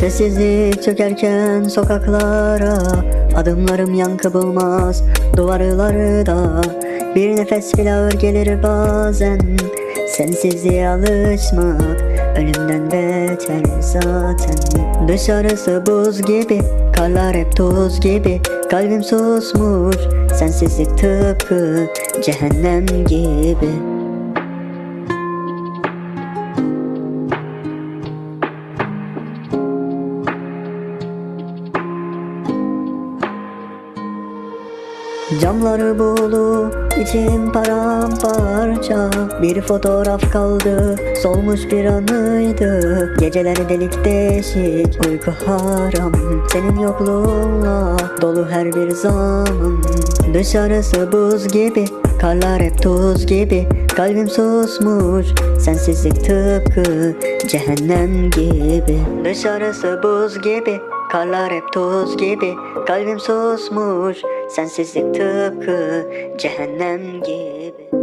Sessizlik çökerken sokaklara Adımlarım yankı bulmaz duvarlarda Bir nefes bile ağır gelir bazen Sensizliğe alışmak ölümden beter zaten. Dışarısı buz gibi karlar hep toz gibi. Kalbim susmuş sensizlik tıpkı cehennem gibi Camları bulu, içim paramparça. Bir fotoğraf kaldı, solmuş bir anıydı. Geceler delik deşik, uyku haram. Senin yokluğunla dolu her bir zaman Dışarısı buz gibi, karlar hep tuz gibi. Kalbim susmuş, sensizlik tıpkı cehennem gibi. Dışarısı buz gibi, Karlar hep toz gibi Kalbim susmuş Sensizlik tıpkı cehennem gibi